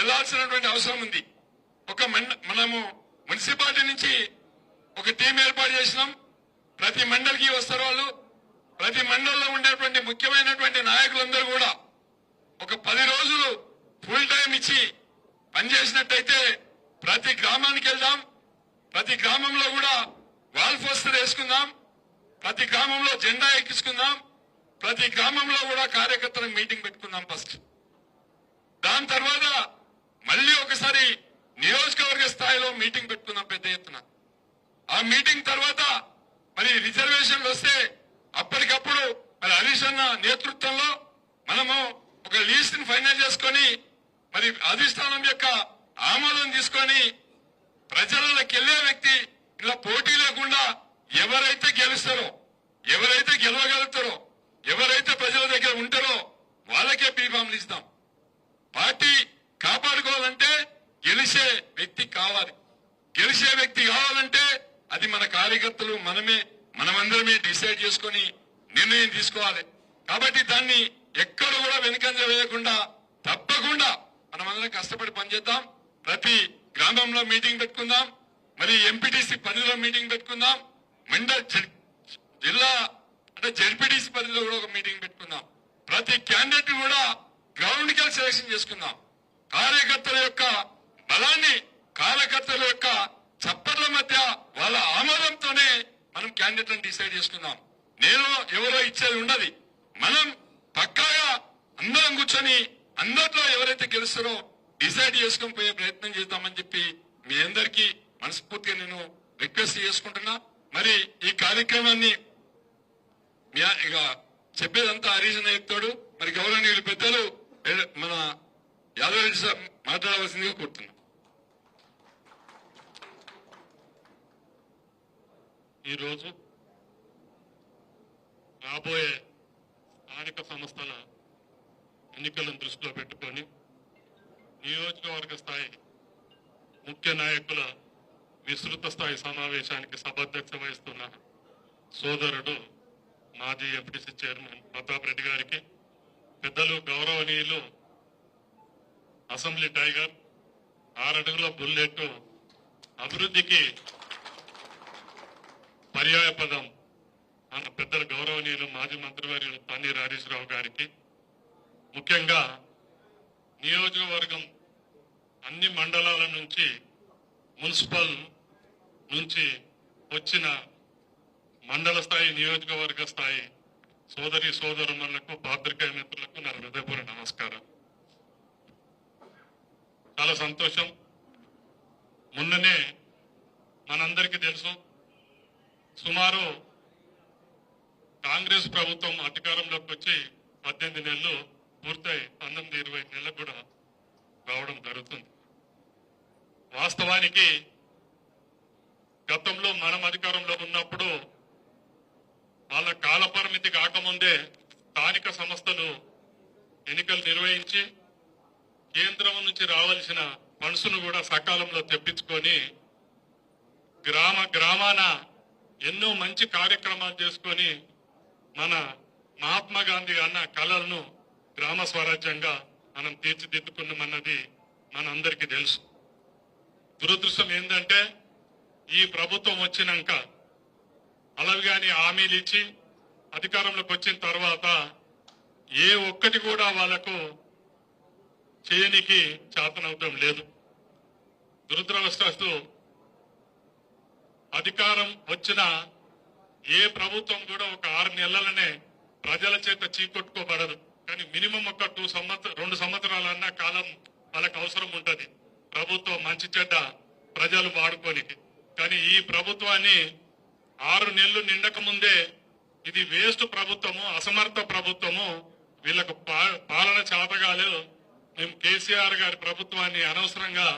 వెళ్ళాల్సినటువంటి అవసరం ఉంది. ఒక మండ- మనము మున్సిపాలిటీ నుంచి ఒక టీం ఏర్పాటు చేసినాం. ప్రతి మండలికి వస్తారు వాళ్ళు. ప్రతి మండలంలో ఉండేటువంటి ముఖ్యమైనటువంటి నాయకులందరూ కూడా ఒక పది రోజులు ఫుల్ టైం ఇచ్చి పనిచేసినట్టయితే ప్రతి గ్రామానికి వెళ్దాం. ప్రతి గ్రామంలో కూడా వాల్ పోస్టర్ వేసుకుందాం. ప్రతి గ్రామంలో జెండా ఎక్కించుకుందాం. ప్రతి గ్రామంలో కూడా కార్యకర్తలకు మీటింగ్ పెట్టుకుందాం ఫస్ట్ దాని తర్వాత మళ్ళీ ఒకసారి నియోజకవర్గ స్థాయిలో మీటింగ్ పెట్టుకుందాం పెద్ద ఎత్తున. ఆ మీటింగ్ తర్వాత మరి రిజర్వేషన్లు వస్తే అప్పటికప్పుడు మరి హరీష్ అన్న నేతృత్వంలో మనము ఒక లీస్ట్ని ఫైనల్ చేసుకొని మరి అధిష్టానం యొక్క ఆమోదం తీసుకొని ప్రజలకి వెళ్ళే వ్యక్తి ఇలా పోటీ లేకుండా ఎవరైతే గెలుస్తారో ఎవరైతే గెలవగలుగుతారో ఎవరైతే ప్రజల దగ్గర ఉంటారో వాళ్ళకే బీఫామ్లు ఇస్తాం. పార్టీ కాపాడుకోవాలంటే గెలిచే వ్యక్తి కావాలి. గెలిచే వ్యక్తి కావాలంటే అది మన కార్యకర్తలు మనమే మనమందరమే డిసైడ్ చేసుకొని నిర్ణయం తీసుకోవాలి. కాబట్టి దాన్ని ఎక్కడ కూడా వెనుకంజ వేయకుండా తప్పకుండా మనమందరం కష్టపడి పనిచేద్దాం. ప్రతి గ్రామంలో మీటింగ్ పెట్టుకుందాం. మరి ఎంపీటీసీ పరిధిలో మీటింగ్ పెట్టుకుందాం. మండల్ జిల్లా అంటే జెడ్పీటీసీ పరిధిలో కూడా ఒక మీటింగ్ పెట్టుకుందాం. ప్రతి క్యాండిడేట్ కూడా గ్రౌండ్కి సెలక్షన్ చేసుకుందాం. కార్యకర్తల యొక్క బలాన్ని కార్యకర్తల యొక్క చప్పట్ల మధ్య వాళ్ళ ఆమోదంతోనే మనం క్యాండిడేట్లను డిసైడ్ చేసుకుందాం నేను ఎవరో ఇచ్చేది ఉండదు. మనం పక్కాగా అందరం కూర్చొని అందరిలో ఎవరైతే గెలుస్తారో డిసైడ్ చేసుకుని పోయే ప్రయత్నం చేద్దామని చెప్పి మీ అందరికీ మనస్ఫూర్తిగా నేను రిక్వెస్ట్ చేసుకుంటున్నా. మరి ఈ కార్యక్రమాన్ని ఇక చెప్పేదంతా హరీజన్ చెప్తాడు. మరి గౌరవనీయులు పెద్దలు మన యాదవ్ రెడ్డి సార్ మాట్లాడవలసిందిగా కోరుతున్నాం. ఈరోజు రాబోయే స్థానిక సంస్థల ఎన్నికలను దృష్టిలో పెట్టుకొని నియోజకవర్గ స్థాయి ముఖ్య నాయకుల విస్తృత స్థాయి సమావేశానికి సభాధ్యక్ష వహిస్తున్న సోదరుడు మాజీ ఎంపీసీ చైర్మన్ ప్రతాప్ రెడ్డి గారికి పెద్దలు గౌరవనీయులు అసెంబ్లీ టైగర్ ఆరడుగుల బుల్లెట్ అభివృద్ధికి పర్యాయ పదం మన పెద్దల గౌరవనీయులు మాజీ మంత్రివర్యులు పన్నీర్ హరీష్ రావు గారికి. ముఖ్యంగా నియోజకవర్గం అన్ని మండలాల నుంచి మున్సిపల్ నుంచి వచ్చిన మండల స్థాయి నియోజకవర్గ స్థాయి సోదరి సోదరులకు పాత్రికేయ మిత్రులకు నా హృదయపూర్వ నమస్కారం. చాలా సంతోషం. మొన్ననే మనందరికీ తెలుసు సుమారు కాంగ్రెస్ ప్రభుత్వం అధికారంలోకి వచ్చి పద్దెనిమిది నెలలు పూర్తయి పంతొమ్మిది ఇరవై నెలలకు కూడా రావడం జరుగుతుంది. వాస్తవానికి గతంలో మనం అధికారంలో ఉన్నప్పుడు వాళ్ళ కాలపరిమితి కాకముందే స్థానిక సంస్థలు ఎన్నికలు నిర్వహించి కేంద్రం నుంచి రావాల్సిన మనసును కూడా సకాలంలో తెప్పించుకొని గ్రామ గ్రామాన ఎన్నో మంచి కార్యక్రమాలు చేసుకొని మన మహాత్మా గాంధీ అన్న కళలను గ్రామ స్వరాజ్యంగా మనం తీర్చిదిద్దుకున్నామన్నది మనందరికీ తెలుసు. దురదృష్టం ఏంటంటే ఈ ప్రభుత్వం వచ్చినాక అలవిగాని హామీలు ఇచ్చి అధికారంలోకి వచ్చిన తర్వాత ఏ ఒక్కటి కూడా వాళ్ళకు చేయనికి చేతనవటం లేదు. దురదృష్టస్తు అధికారం వచ్చిన ఏ ప్రభుత్వం కూడా ఒక ఆరు నెలలనే ప్రజల చేత చీకొట్టుకోబడదు. కానీ మినిమం ఒక టూ సంవత్సరం రెండు సంవత్సరాలన్న కాలం వాళ్ళకి అవసరం ఉంటుంది. ప్రభుత్వం మంచి చెడ్డ ప్రజలు వాడుకోనికి. కానీ ఈ ప్రభుత్వాన్ని ఆరు నెలలు నిండక ముందే ఇది వేస్ట్ ప్రభుత్వము అసమర్థ ప్రభుత్వము వీళ్ళకు పా- పాలన చేతగాలేదు. మేము కేసీఆర్ గారి ప్రభుత్వాన్ని అనవసరంగా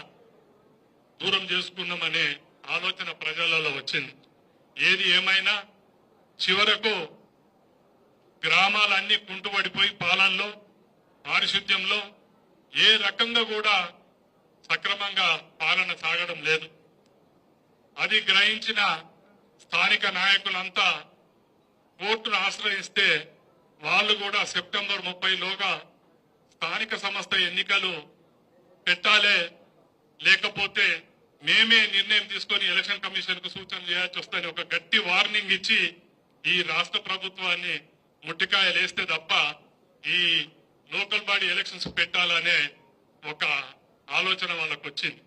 దూరం చేసుకున్నామనే ఆలోచన ప్రజలలో వచ్చింది. ఏది ఏమైనా చివరకు గ్రామాలన్నీ కుంటుపడిపోయి పాలనలో పారిశుద్ధ్యంలో ఏ రకంగా కూడా సక్రమంగా పాలన సాగడం లేదు. అది గ్రహించిన స్థానిక నాయకులంతా కోర్టును ఆశ్రయిస్తే వాళ్ళు కూడా సెప్టెంబర్ ముప్పైలోగా స్థానిక సంస్థ ఎన్నికలు పెట్టాలే లేకపోతే మేమే నిర్ణయం తీసుకొని ఎలక్షన్ కమిషన్కు సూచన చేయాల్సి వస్తుందని ఒక గట్టి వార్నింగ్ ఇచ్చి ఈ రాష్ట్ర ప్రభుత్వాన్ని ముట్టికాయలేస్తే తప్ప ఈ లోకల్ బాడీ ఎలక్షన్స్ పెట్టాలనే ఒక ఆలోచన వాళ్ళకు వచ్చింది.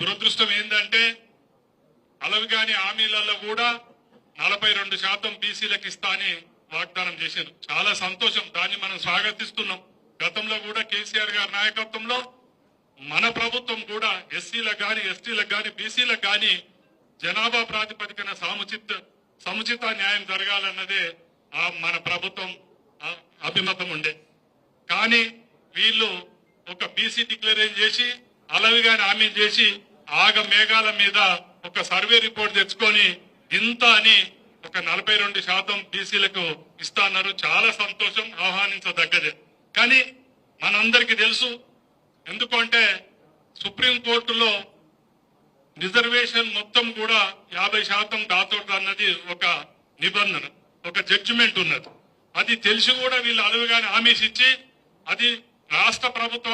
దురదృష్టం ఏంటంటే అలవిగాని హామీలలో కూడా నలభై రెండు శాతం బీసీలకు ఇస్తా అని వాగ్దానం చేశారు. చాలా సంతోషం. దాన్ని మనం స్వాగతిస్తున్నాం. గతంలో కూడా కేసీఆర్ గారి నాయకత్వంలో మన ప్రభుత్వం కూడా ఎస్సీలకు గాని ఎస్టీలకు గాని బీసీలకు గాని జనాభా ప్రాతిపదికన సముచిత సముచిత న్యాయం జరగాలన్నదే ఆ మన ప్రభుత్వం అభిమతం ఉండే. కానీ వీళ్ళు ఒక బీసీ డిక్లరేషన్ చేసి అలవిగాని హామీ చేసి ఆగ మేఘాల మీద ఒక సర్వే రిపోర్ట్ తెచ్చుకొని ఇంత అని ఒక నలభై రెండు శాతం బీసీలకు ఇస్తా అన్నారు చాలా సంతోషం ఆహ్వానించదగ్గదే. కానీ మనందరికీ తెలుసు ఎందుకంటే సుప్రీంకోర్టులో రిజర్వేషన్ మొత్తం కూడా యాభై శాతం దాతోట అన్నది ఒక నిబంధన ఒక జడ్జిమెంట్ ఉన్నది. అది తెలిసి కూడా వీళ్ళు అలవిగానే హామీస్ ఇచ్చి అది రాష్ట్ర ప్రభుత్వ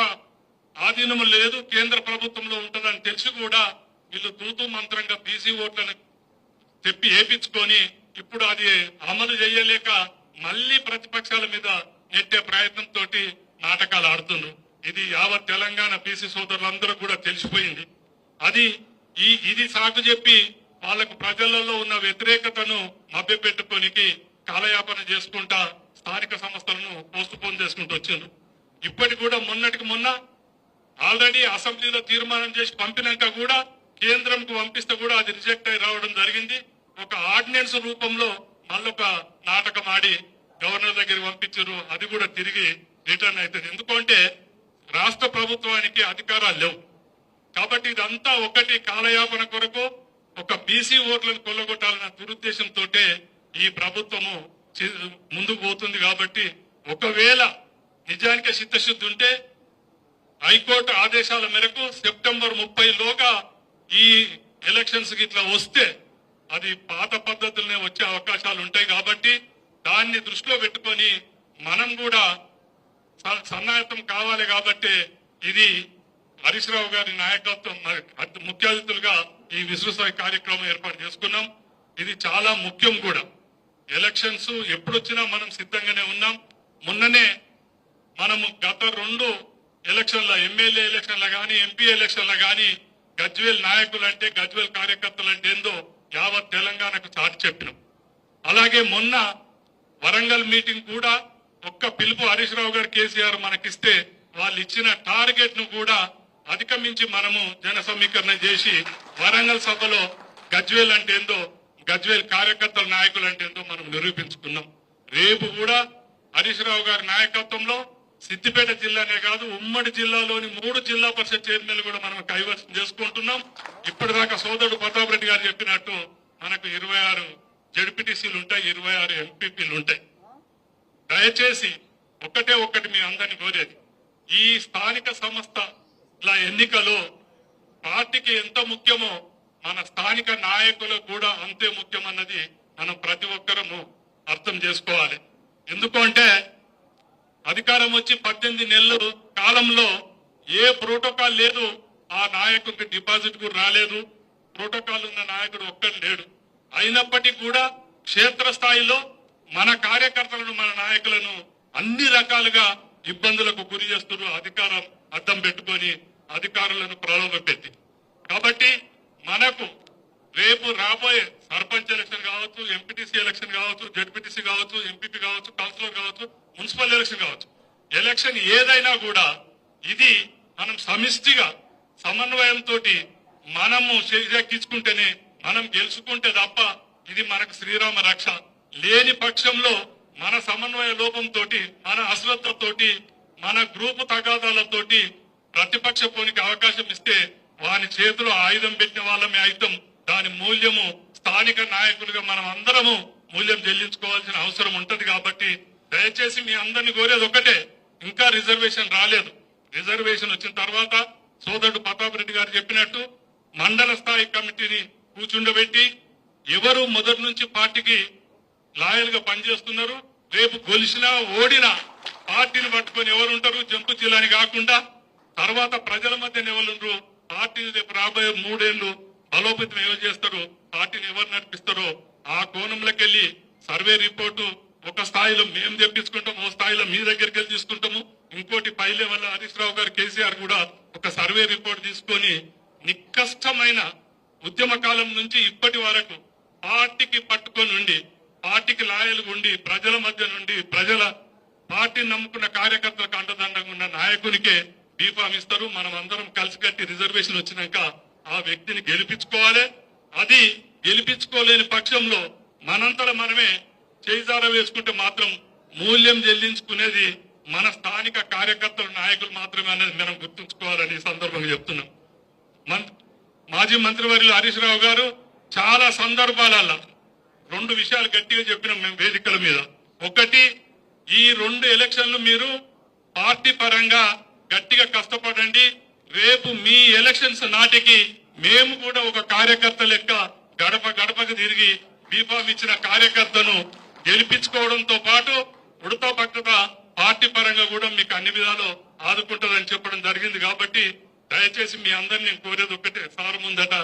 ఆధీనం లేదు కేంద్ర ప్రభుత్వంలో ఉంటుందని తెలిసి కూడా వీళ్ళు తూతూ మంత్రంగా బీసీ ఓట్లను తెప్పి ఏపించుకొని ఇప్పుడు అది అమలు చేయలేక మళ్ళీ ప్రతిపక్షాల మీద నెట్టే ప్రయత్నంతో నాటకాలు ఆడుతున్నారు ఇది యావత్ తెలంగాణ బీసీ సోదరులందరూ కూడా తెలిసిపోయింది. అది ఈ ఇది సాకు చెప్పి వాళ్ళకు ప్రజలలో ఉన్న వ్యతిరేకతను మభ్యపెట్టుకోనికి కాలయాపన చేసుకుంటా స్థానిక సంస్థలను పోస్ట్ పోన్ చేసుకుంటూ వచ్చారు ఇప్పటికి కూడా మొన్నటికి మొన్న ఆల్రెడీ అసెంబ్లీలో తీర్మానం చేసి పంపినాక కూడా కేంద్రంకు పంపిస్తే కూడా అది రిజెక్ట్ అయి రావడం జరిగింది. ఒక ఆర్డినెన్స్ రూపంలో మళ్ళొక నాటకం ఆడి గవర్నర్ దగ్గరికి పంపించారు. అది కూడా తిరిగి రిటర్న్ అవుతుంది. ఎందుకంటే రాష్ట్ర ప్రభుత్వానికి అధికారాలు లేవు. కాబట్టి ఇదంతా ఒకటి కాలయాపన కొరకు ఒక బీసీ ఓట్లను కొల్లగొట్టాలన్న దురుద్దేశంతో ఈ ప్రభుత్వము చి- ముందుకు పోతుంది కాబట్టి ఒకవేళ నిజానికి చిత్తశుద్ధి ఉంటే హైకోర్టు ఆదేశాల మేరకు సెప్టెంబర్ ముప్పై లోగా ఈ ఎలక్షన్స్ ఇట్లా వస్తే అది పాత పద్ధతులనే వచ్చే అవకాశాలు ఉంటాయి కాబట్టి దాన్ని దృష్టిలో పెట్టుకొని మనం కూడా స- సన్నాహితం కావాలి కాబట్టి ఇది హరీశ్రావు గారి నాయకత్వం ముఖ్య అతిథులుగా ఈ విశ్వసాయి కార్యక్రమం ఏర్పాటు చేసుకున్నాం. ఇది చాలా ముఖ్యం కూడా. ఎలక్షన్స్ ఎప్పుడొచ్చినా మనం సిద్ధంగానే ఉన్నాం. మొన్ననే మనము గత రెండు ఎలక్షన్ల ఎమ్మెల్యే ఎలక్షన్ల కానీ ఎంపీ ఎలక్షన్ల కానీ గజ్వేల్ నాయకులు అంటే గజ్వేల్ కార్యకర్తలు అంటే ఏందో యావత్ తెలంగాణకు చాటి చెప్పినాం. అలాగే మొన్న వరంగల్ మీటింగ్ కూడా ఒక్క పిలుపు హరీష్ రావు గారు కేసీఆర్ మనకిస్తే వాళ్ళు ఇచ్చిన టార్గెట్ను కూడా అధిగమించి మనము జన సమీకరణ చేసి వరంగల్ సభలో గజ్వేల్ అంటే ఏందో గజ్వేల్ కార్యకర్తల నాయకులు అంటే ఏందో మనం నిరూపించుకున్నాం. రేపు కూడా హరీష్ రావు గారి నాయకత్వంలో సిద్దిపేట జిల్లానే కాదు ఉమ్మడి జిల్లాలోని మూడు జిల్లా పరిషత్ చైర్మన్లు కూడా మనం కైవసం చేసుకుంటున్నాం. ఇప్పటిదాకా సోదరుడు ప్రతాప్ రెడ్డి గారు చెప్పినట్టు మనకు ఇరవై ఆరు జడ్పీటీసీలు ఉంటాయి ఇరవై ఆరు ఎంపీపీలు ఉంటాయి దయచేసి ఒకటే ఒక్కటి మీ అందరిని కోరేది. ఈ స్థానిక సంస్థల ఎన్నికలో పార్టీకి ఎంత ముఖ్యమో మన స్థానిక నాయకులకు కూడా అంతే ముఖ్యమన్నది మనం ప్రతి ఒక్కరము అర్థం చేసుకోవాలి. ఎందుకంటే అధికారం వచ్చి పద్దెనిమిది నెలలు కాలంలో ఏ ప్రోటోకాల్ లేదు ఆ నాయకుడికి డిపాజిట్ కూడా రాలేదు ప్రోటోకాల్ ఉన్న నాయకుడు ఒక్కడు లేడు. అయినప్పటికీ కూడా క్షేత్రస్థాయిలో మన కార్యకర్తలను మన నాయకులను అన్ని రకాలుగా ఇబ్బందులకు గురి చేస్తున్న అధికారం అద్దం పెట్టుకొని అధికారులను ప్రలోభపెట్టి కాబట్టి మనకు రేపు రాబోయే సర్పంచ్ ఎలక్షన్ కావచ్చు ఎంపీటీసీ ఎలక్షన్ కావచ్చు జడ్పీటీసీ కావచ్చు ఎంపీపీ కావచ్చు కౌన్సిలర్ కావచ్చు మున్సిపల్ ఎలక్షన్ కావచ్చు. ఎలక్షన్ ఏదైనా కూడా ఇది మనం సమిష్టిగా సమన్వయంతో మనము చేజెక్కించుకుంటేనే మనం గెలుచుకుంటే తప్ప ఇది మనకు శ్రీరామ రక్ష. లేని పక్షంలో మన సమన్వయ లోపంతో మన అశ్రద్ధతోటి మన గ్రూపు తగాదాలతోటి ప్రతిపక్ష పోనికి అవకాశం ఇస్తే వాని చేతిలో ఆయుధం పెట్టిన వాళ్ళమే ఆయుధం. దాని మూల్యము స్థానిక నాయకులుగా మనం అందరము మూల్యం చెల్లించుకోవాల్సిన అవసరం ఉంటది కాబట్టి దయచేసి మీ అందరిని కోరేది ఒకటే ఇంకా రిజర్వేషన్ రాలేదు. రిజర్వేషన్ వచ్చిన తర్వాత సోదరుడు ప్రతాప్ రెడ్డి గారు చెప్పినట్టు మండల స్థాయి కమిటీని కూర్చుండబెట్టి ఎవరు మొదటి నుంచి పార్టీకి లాయల్గా పనిచేస్తున్నారు రేపు గొలిసినా ఓడినా పార్టీని పట్టుకొని ఎవరు ఉంటారు? జంపు జిల్లాని కాకుండా తర్వాత ప్రజల మధ్య ఎవరుండ్రు పార్టీని రేపు రాబోయే మూడేళ్ళు బలోపేతం ఎవరు చేస్తారు? పార్టీని ఎవరు నడిపిస్తారో ఆ కోణంలోకి వెళ్ళి సర్వే రిపోర్టు ఒక స్థాయిలో మేము తెప్పించుకుంటాం ఓ స్థాయిలో మీ దగ్గరికి వెళ్ళి తీసుకుంటాము. ఇంకోటి పైలే వల్ల హరీష్ రావు గారు కేసీఆర్ కూడా ఒక సర్వే రిపోర్ట్ తీసుకొని నిక్కష్టమైన ఉద్యమ కాలం నుంచి ఇప్పటి వరకు పార్టీకి పట్టుకొని ఉండి పార్టీకి లాయలు ఉండి ప్రజల మధ్య నుండి ప్రజల పార్టీని నమ్ముకున్న కార్యకర్తలకు అండదండంగా ఉన్న నాయకునికే బీఫామ్ ఇస్తారు. మనం అందరం కలిసికట్టి రిజర్వేషన్ వచ్చినాక ఆ వ్యక్తిని గెలిపించుకోవాలి. అది గెలిపించుకోలేని పక్షంలో మనంతట మనమే చేజార వేసుకుంటే మాత్రం మూల్యం చెల్లించుకునేది మన స్థానిక కార్యకర్తలు నాయకులు మాత్రమే అనేది మనం గుర్తుంచుకోవాలని ఈ సందర్భంగా చెప్తున్నాం. మన మాజీ మంత్రివర్యులు హరీష్ రావు గారు చాలా సందర్భాలలో రెండు విషయాలు గట్టిగా చెప్పినాం మేము వేదికల మీద. ఒకటి ఈ రెండు ఎలక్షన్లు మీరు పార్టీ పరంగా గట్టిగా కష్టపడండి. రేపు మీ ఎలక్షన్స్ నాటికి మేము కూడా ఒక కార్యకర్త లెక్క గడప గడపకు తిరిగి బీఫామ్ ఇచ్చిన కార్యకర్తను గెలిపించుకోవడంతో పాటు ఉడతా పార్టీ పరంగా కూడా మీకు అన్ని విధాలు ఆదుకుంటుందని చెప్పడం జరిగింది కాబట్టి దయచేసి మీ అందరిని నేను కోరేది ఒకటే సార్ ముందట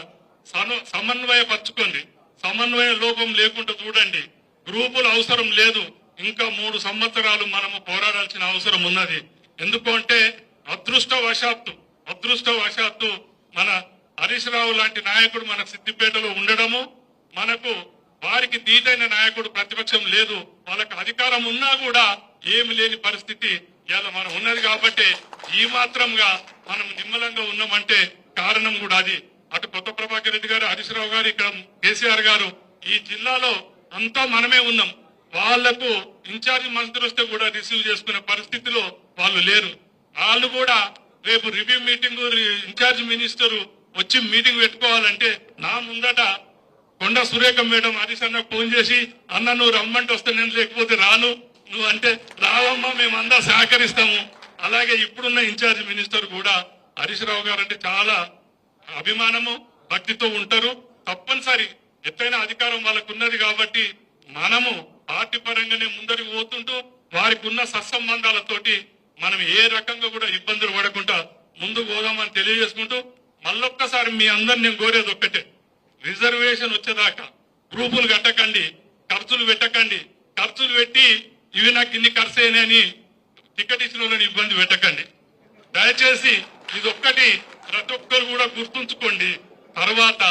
సమన్వయపరచుకోండి. సమన్వయ లోపం లేకుండా చూడండి. గ్రూపులు అవసరం లేదు. ఇంకా మూడు సంవత్సరాలు మనము పోరాడాల్సిన అవసరం ఉన్నది. ఎందుకు అంటే అదృష్టవశాత్తు అదృష్టవశాత్తు మన హరీష్ రావు లాంటి నాయకుడు మన సిద్దిపేటలో ఉండడము మనకు వారికి దీటైన నాయకుడు ప్రతిపక్షం లేదు. వాళ్ళకి అధికారం ఉన్నా కూడా ఏమి లేని పరిస్థితి ఇలా మనం ఉన్నది కాబట్టి ఈ మాత్రంగా మనం నిమ్మలంగా ఉన్నామంటే కారణం కూడా అది. అటు కొత్త ప్రభాకర్ రెడ్డి గారు హరీశ్రావు గారు ఇక్కడ కేసీఆర్ గారు ఈ జిల్లాలో అంతా మనమే ఉన్నాం. వాళ్ళకు ఇన్ఛార్జ్ మంత్రి వస్తే కూడా రిసీవ్ చేసుకునే పరిస్థితిలో వాళ్ళు లేరు. వాళ్ళు కూడా రేపు review meeting in charge minister వచ్చి మీటింగ్ పెట్టుకోవాలంటే నా ముందట కొండ సురేఖ మేడం హరీష్ అన్న ఫోన్ చేసి అన్న నువ్వు రమ్మంటే వస్తే నేను లేకపోతే రాను. నువ్వు అంటే రావమ్మా మేమందా సహకరిస్తాము. అలాగే ఇప్పుడున్న ఇన్ఛార్జ్ మినిస్టర్ కూడా హరీష్ రావు గారు అంటే చాలా అభిమానము భక్తితో ఉంటారు. తప్పనిసరి ఎత్తైన అధికారం వాళ్ళకు ఉన్నది కాబట్టి మనము పార్టీ పరంగానే ముందరికి పోతుంటూ వారికి ఉన్న సత్సంబంధాలతోటి మనం ఏ రకంగా కూడా ఇబ్బందులు పడకుండా ముందుకు పోదామని తెలియజేసుకుంటూ మళ్ళొక్కసారి మీ అందరిని నేను కోరేది ఒక్కటే. రిజర్వేషన్ వచ్చేదాకా గ్రూపులు కట్టకండి ఖర్చులు పెట్టకండి. ఖర్చులు పెట్టి ఇవి నాకు ఇన్ని ఖర్చు అయినాయని టికెట్ ఇచ్చిన వాళ్ళని ఇబ్బంది పెట్టకండి. దయచేసి ఇది ఒక్కటి ప్రతి ఒక్కరు కూడా గుర్తుంచుకోండి. తర్వాత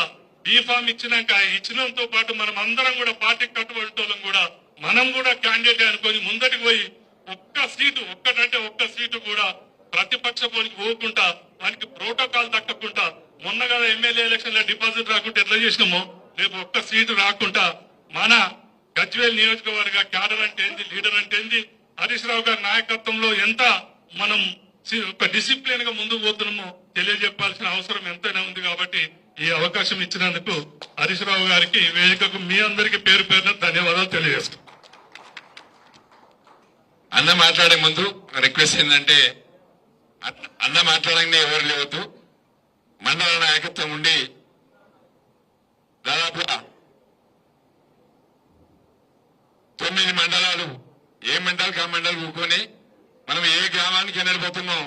బీఫామ్ ఇచ్చినాక ఇచ్చినంతో పాటు మనం అందరం కూడా పార్టీకి కట్టుబడి కూడా మనం కూడా క్యాండిడేట్ అనుకొని ముందటికి పోయి ఒక్క సీటు ఒక్కటంటే ఒక్క సీటు కూడా ప్రతిపక్ష పోలికి పోకుండా వానికి ప్రోటోకాల్ తక్కకుండా మొన్న కదా ఎమ్మెల్యే ఎలక్షన్లో డిపాజిట్ రాకుండా ఎట్లా చేసినామో రేపు ఒక్క సీటు రాకుండా మన గజ్వేల్ నియోజకవర్గ క్యాడర్ అంటే ఏంది? లీడర్ అంటే ఏంది? హరీష్ రావు గారి నాయకత్వంలో ఎంత మనం ఒక డిసిప్లిన్గా ముందుకు పోతున్నామో తెలియజెప్పాల్సిన అవసరం ఎంతైనా ఉంది కాబట్టి ఈ అవకాశం ఇచ్చినందుకు హరీష్ రావు గారికి వేదికకు మీ అందరికీ పేరు పేరున ధన్యవాదాలు తెలియజేస్తాం అన్న మాట్లాడే ముందు రిక్వెస్ట్ ఏంటంటే అన్న మాట్లాడంగానే ఎవరు లేవద్దు. మండల నాయకత్వం ఉండి దాదాపుగా తొమ్మిది మండలాలు. ఏ మండలికి ఆ మండలి కూకొని మనం ఏ గ్రామానికి వెళ్ళిపోతున్నాం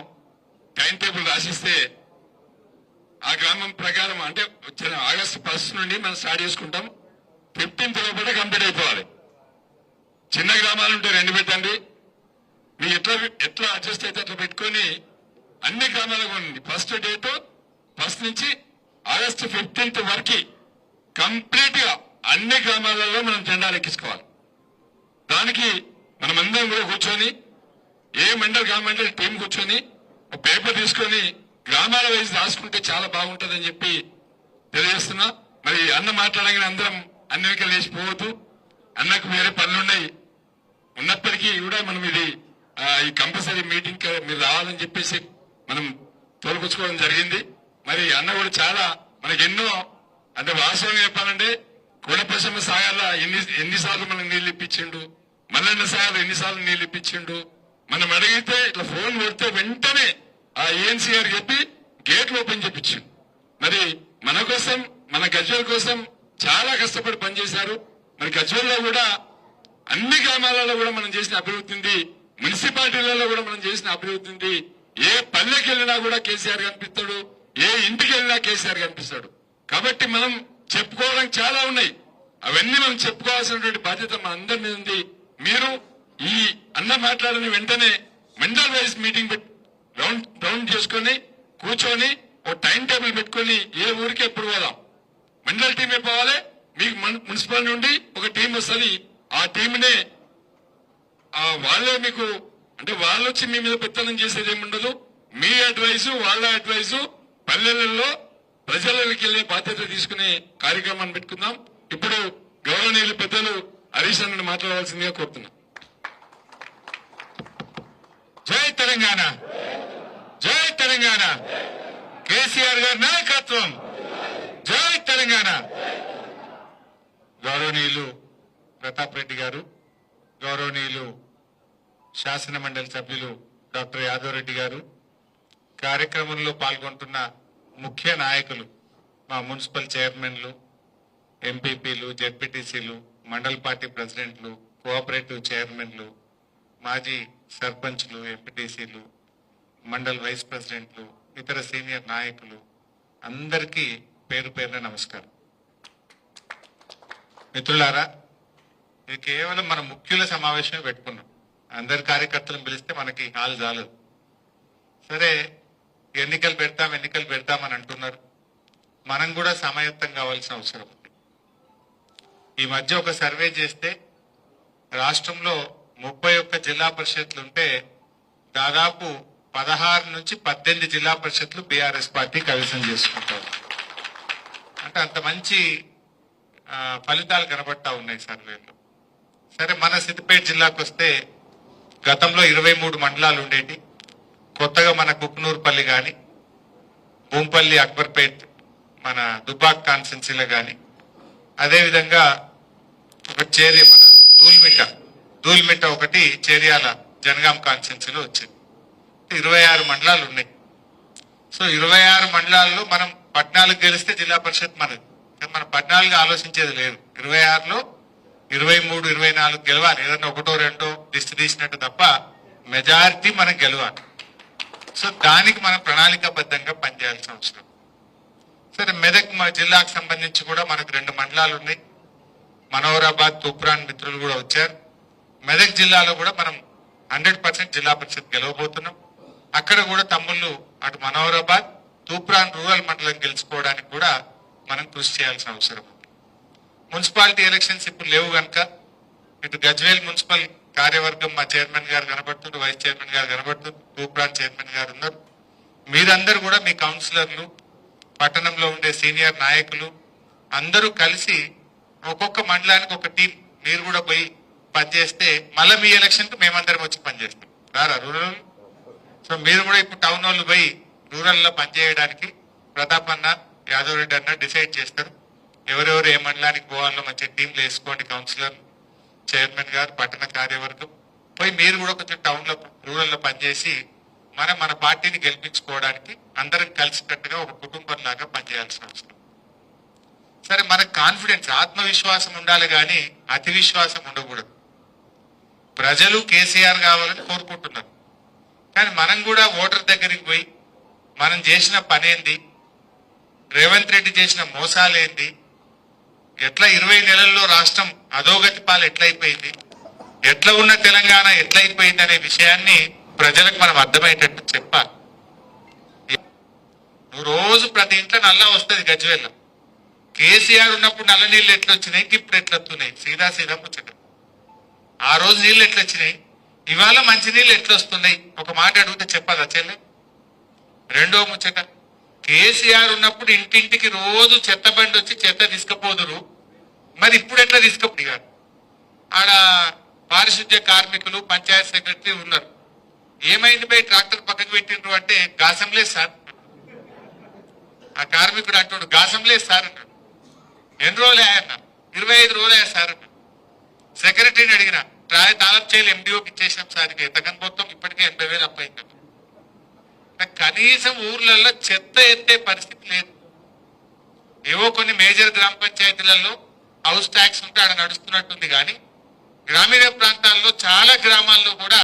టైం టేబుల్ రాసిస్తే ఆ గ్రామం ప్రకారం అంటే ఆగస్టు ఫస్ట్ నుండి మనం స్టార్ట్ చేసుకుంటాం. ఫిఫ్టీన్త్ లోపల కంప్లీట్ అయిపోవాలి. చిన్న గ్రామాలు ఉంటే రెండు పెట్టండి. మీరు ఎట్లా ఎట్లా అడ్జస్ట్ అయితే అట్లా పెట్టుకొని అన్ని గ్రామాలకు ఉంది ఫస్ట్ డేట్ ఫస్ట్ నుంచి ఆగస్టు ఫిఫ్టీన్త్ వరకు కంప్లీట్గా అన్ని గ్రామాలలో మనం జెండాలు ఎక్కించుకోవాలి. దానికి మనం అందరం కూడా కూర్చొని ఏ మండల్ గ్రామండల్ టీం కూర్చొని ఒక పేపర్ తీసుకొని గ్రామాల వైజ్ రాసుకుంటే చాలా బాగుంటుందని చెప్పి తెలియజేస్తున్నా. మరి అన్న మాట్లాడగానే అందరం అన్నిక లేచిపోవద్దు అన్నకు వేరే పనులున్నాయి. ఉన్నప్పటికీ కూడా మనం ఇది ఈ కంపల్సరీ మీటింగ్ మీరు రావాలని చెప్పేసి మనం తోలుకొచ్చుకోవడం జరిగింది. మరి అన్న కూడా చాలా మనకి ఎన్నో అంటే వాస్తవంగా చెప్పాలంటే కోడపశమ సాగర్లో ఎన్ని ఎన్నిసార్లు మనకు నీళ్ళు ఇప్పించిండు. మల్లన్న సార్ ఎన్నిసార్లు నీళ్ళు ఇప్పించిండు? మనం అడిగితే ఇట్లా ఫోన్ కొడితే వెంటనే ఆ ఏఎన్సీ గారు చెప్పి గేట్లు ఓపెన్ చేపించిండు. మరి మన కోసం మన గజ్వేల్ కోసం చాలా కష్టపడి పనిచేశారు. మరి గజ్వేల్లో కూడా అన్ని గ్రామాలలో కూడా మనం చేసిన అభివృద్ధి ఉంది. మున్సిపాలిటీలలో కూడా మనం చేసిన అభివృద్ధి ఉంది. ఏ పల్లెకి వెళ్ళినా కూడా కేసీఆర్ కనిపిస్తాడు. ఏ ఇంటికి వెళ్ళినా కేసీఆర్ కనిపిస్తాడు. కాబట్టి మనం చెప్పుకోవడానికి చాలా ఉన్నాయి. అవన్నీ మనం చెప్పుకోవాల్సినటువంటి బాధ్యత మన అందరి మీద ఉంది. మీరు ఈ అన్న మాట్లాడిన వెంటనే mandal wise meeting round round చేసుకొని కూర్చొని ఒక టైం టేబుల్ పెట్టుకొని ఏ ఊరికి ఎప్పుడు పోదాం. మండల్ టీమే పోవాలి? మీకు మున్సిపల్ నుండి ఒక టీం వస్తుంది. ఆ టీంనే ఆ వాళ్ళే మీకు అంటే వాళ్ళు వచ్చి మీ మీద పెత్తనం చేసేది ఏముండదు మీ అడ్వైస్ వాళ్ళ అడ్వైస్ పల్లెలలో ప్రజలకి వెళ్ళే బాధ్యత తీసుకునే కార్యక్రమాన్ని పెట్టుకుందాం. ఇప్పుడు గౌరవనీయులు పెద్దలు హరీష్ అన్నను మాట్లాడవలసిందిగా కోరుతున్నా. జై తెలంగాణ. జై తెలంగాణ. కేసీఆర్ గారి నాయకత్వం. జై తెలంగాణ. గౌరవనీయులు ప్రతాప్ రెడ్డి గారు గౌరవనీయులు శాసన మండలి సభ్యులు డాక్టర్ యాదవ్ రెడ్డి గారు కార్యక్రమంలో పాల్గొంటున్న ముఖ్య నాయకులు మా మున్సిపల్ చైర్మన్లు ఎంపీపీలు జెడ్పీటీసీలు మండల పార్టీ ప్రెసిడెంట్లు కోఆపరేటివ్ చైర్మన్లు మాజీ సర్పంచ్లు ఎంపీటీసీలు మండల్ వైస్ ప్రెసిడెంట్లు ఇతర సీనియర్ నాయకులు అందరికీ పేరు పేరున నమస్కారం. మిత్రులారా ఇది కేవలం మన ముఖ్యుల సమావేశమే పెట్టుకున్నాం. అందరి కార్యకర్తలను పిలిస్తే మనకి హాల్ చాలదు సరే ఎన్నికలు పెడతాం ఎన్నికలు పెడతామని అని అంటున్నారు. మనం కూడా సమాయత్తం కావాల్సిన అవసరం. ఈ మధ్య ఒక సర్వే చేస్తే రాష్ట్రంలో ముప్పై ఒక్క జిల్లా పరిషత్లు ఉంటే దాదాపు పదహారు నుంచి పద్దెనిమిది జిల్లా పరిషత్లు బీఆర్ఎస్ పార్టీ కవిసం చేసుకుంటారు. అంటే అంత మంచి ఫలితాలు కనబడతా ఉన్నాయి సర్వేలో సరే మన సిద్దిపేట జిల్లాకు వస్తే గతంలో ఇరవై మూడు మండలాలు ఉండేటి. కొత్తగా మన కుక్నూరుపల్లి కానీ భూంపల్లి అక్బర్పేట్ మన దుబాక్ కాన్స్టెన్సీలో కానీ అదేవిధంగా ఒక చేరి మన ధూల్మిట్ట. ధూల్మిట్ట ఒకటి చేరియాల జనగాం కాన్స్టెన్సీలో వచ్చింది. ఇరవై ఆరు మండలాలు ఉన్నాయి. సో ఇరవై ఆరు మండలాల్లో మనం పద్నాలుగు గెలిస్తే జిల్లా పరిషత్ మనది. మన మనం పద్నాలుగు ఆలోచించేది లేదు. ఇరవై ఆరులో ఇరవై మూడు ఇరవై నాలుగు గెలవాలి. ఏదన్నా ఒకటో రెండో దిష్టి తీసినట్టు తప్ప మెజారిటీ మనం గెలవాలి. సో దానికి మనం ప్రణాళికాబద్ధంగా పనిచేయాల్సిన అవసరం. సరే మెదక్ మా జిల్లాకు సంబంధించి కూడా మనకు రెండు మండలాలు ఉన్నాయి. మనోహరాబాద్ తూప్రాన్ మిత్రులు కూడా వచ్చారు. మెదక్ జిల్లాలో కూడా మనం హండ్రెడ్ పర్సెంట్ జిల్లా పరిషత్ గెలవబోతున్నాం. అక్కడ కూడా తమ్ముళ్ళు అటు మనోహరాబాద్ తూప్రాన్ రూరల్ మండలం గెలుచుకోవడానికి కూడా మనం కృషి చేయాల్సిన అవసరం మున్సిపాలిటీ ఎలక్షన్స్ ఇప్పుడు లేవు గనక ఇటు గజ్వేల్ మున్సిపల్ కార్యవర్గం మా చైర్మన్ గారు కనబడుతున్నారు వైస్ చైర్మన్ గారు కనబడుతున్నారు తూప్రాన్ చైర్మన్ గారు ఉన్నారు. మీరందరూ కూడా మీ కౌన్సిలర్లు పట్టణంలో ఉండే సీనియర్ నాయకులు అందరూ కలిసి ఒక్కొక్క మండలానికి ఒక టీం. మీరు కూడా పోయి పనిచేస్తే మళ్ళీ మీ ఎలక్షన్కు మేమందరం వచ్చి పనిచేస్తాం. రారా రూరల్? సో మీరు కూడా ఇప్పుడు టౌన్ వాళ్ళు పోయి రూరల్లో పనిచేయడానికి ప్రతాప్ అన్న యాదవ్ రెడ్డి అన్న డిసైడ్ చేస్తారు. ఎవరెవరు ఏ మండలానికి పోవాలో మంచి టీంలు వేసుకోండి. కౌన్సిలర్ చైర్మన్ గారు పట్టణ కార్యవర్గం. పోయి మీరు కూడా కొంచెం టౌన్లో రూరల్లో పనిచేసి మనం మన పార్టీని గెలిపించుకోవడానికి అందరం కలిసికట్టుగా ఒక కుటుంబం లాగా పనిచేయాల్సిన అవసరం. సరే మనకు కాన్ఫిడెన్స్ ఆత్మవిశ్వాసం ఉండాలి కానీ అతి విశ్వాసం ఉండకూడదు. ప్రజలు కేసీఆర్ కావాలని కోరుకుంటున్నారు. కానీ మనం కూడా ఓటర్ దగ్గరికి పోయి మనం చేసిన పనేంది? రేవంత్ రెడ్డి చేసిన మోసాలేంది? ఎట్లా ఇరవై నెలల్లో రాష్ట్రం అధోగతి పాలు ఎట్లయిపోయింది? ఎట్లా ఉన్న తెలంగాణ ఎట్లయిపోయింది అనే విషయాన్ని ప్రజలకు మనం అర్థమయ్యేటట్టు చెప్పాలి. నువ్వు రోజు ప్రతి ఇంట్లో నల్లా వస్తుంది గజ్వేల్లో కేసీఆర్ ఉన్నప్పుడు నల్ల నీళ్ళు ఎట్లా వచ్చినాయి ఇప్పుడు ఎట్లా వస్తున్నాయి సీదా సీదా ముచ్చట. ఆ రోజు నీళ్ళు ఎట్లా వచ్చినాయి ఇవాళ మంచి నీళ్ళు ఎట్లా వస్తున్నాయి ఒక మాట అడిగితే చెప్పదా చెల్లె? రెండో ముచ్చట. కేసీఆర్ ఉన్నప్పుడు ఇంటింటికి రోజు చెత్త బండి వచ్చి చెత్త తీసుకుపోదురు. మరి ఇప్పుడు ఎట్లా తీసుకుపోయారు ఆడ పారిశుద్ధ్య కార్మికులు పంచాయత్ సెక్రటరీ ఉన్నారు. ఏమైంది పోయి ట్రాక్టర్ పక్కకు పెట్టిండ్రు అంటే గాసం లేదు సార్. ఆ కార్మికుడు అంటాడు గాసం లేదు సార్ అన్నాడు ఎన్ని రోజులు ఆయన ఇరవై ఐదు రోజులు అయ్యా సార్. సెక్రటరీని అడిగిన ట్రాయ్ తాళం చేయలు ఎండిఓకి ఇచ్చేసాం సార్ ఇక మొత్తం ఇప్పటికే ఎనభై వేలు అప్పయింది కనీసం ఊర్లలో చెత్త ఎత్తే పరిస్థితి లేదు. ఏవో కొన్ని మేజర్ గ్రామ పంచాయతీలలో హౌస్ ట్యాక్స్ ఉంటే ఆడ నడుస్తున్నట్టుంది కానీ గ్రామీణ ప్రాంతాల్లో చాలా గ్రామాల్లో కూడా